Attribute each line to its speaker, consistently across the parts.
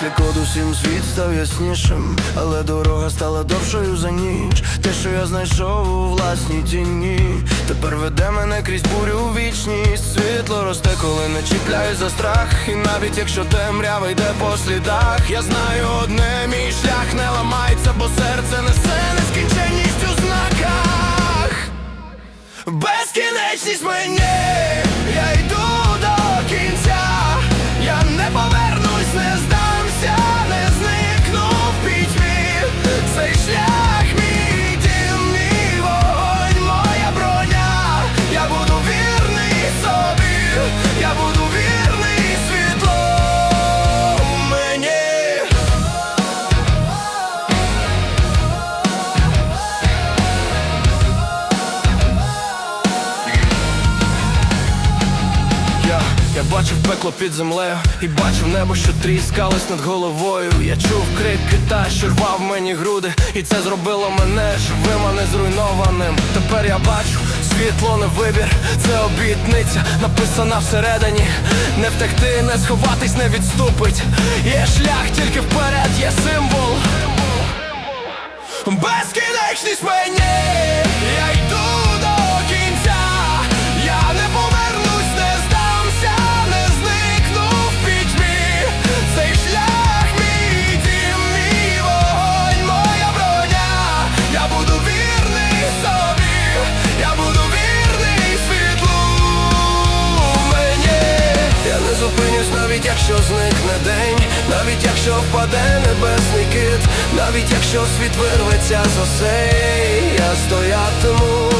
Speaker 1: світло усім світ став яснішим, але дорога стала довшою за ніч. Те, що я знайшов у власній тіні, тепер веде мене крізь бурю у вічність. Світло росте, коли не чіпляю за страх. І навіть якщо темрява йде по слідах, я знаю одне, мій шлях не ламається, бо серце несе нескінченність Я, я бачив пекло під землею і бачив небо, що тріскалось над головою. Я чув крик кита, що рвав мені груди, і це зробило мене живим, а не зруйнованим. Тепер я бачу, світло не вибір, це обітниця, написана всередині. Не втекти, не сховатись, не відступить. Є шлях тільки вперед, якщо зникне день, навіть якщо впаде небесний кит, навіть якщо світ вирветься з осей, я стоятиму,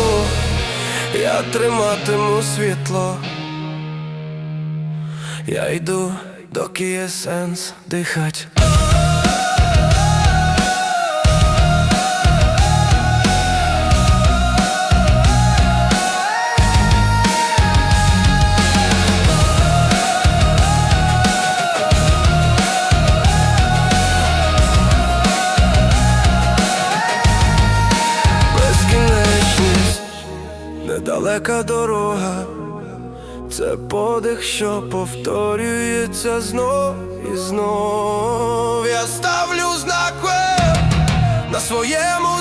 Speaker 1: я триматиму світло. Я йду, доки є сенс дихать. Недалека дорога, це подих, що повторюється знов і знов. Я ставлю знак на своєму